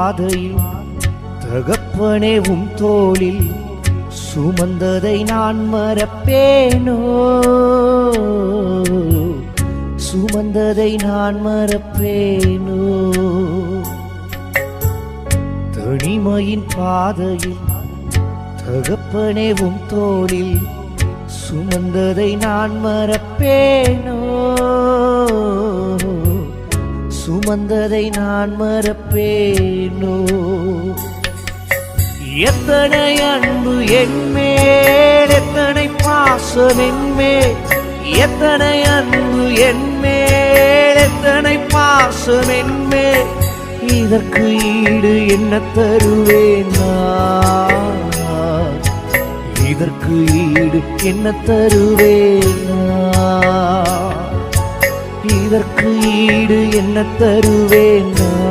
பாதையில் தகப்பனே உம் தோளில் சுமந்ததை நான் மறப்பேனோ? சுமந்ததை நான் மறப்பேனோ? தனிமையின் பாதையில் தகப்பனே உம் தோளில் சுமந்ததை நான் மறப்பேனோ? சுமந்ததை நான் மறப்பேனோ? எத்தனை அன்பு என்மேல் எத்தனை பாசம் என்மேல் எத்தனை அன்பு என்மேல் எத்தனை பாசம் என்மேல் இதற்கு ஈடு என்ன தருவேன் இதற்கு ஈடு என்ன தருவேன் இதற்கு ஈடு என்ன தருவேன் நான்?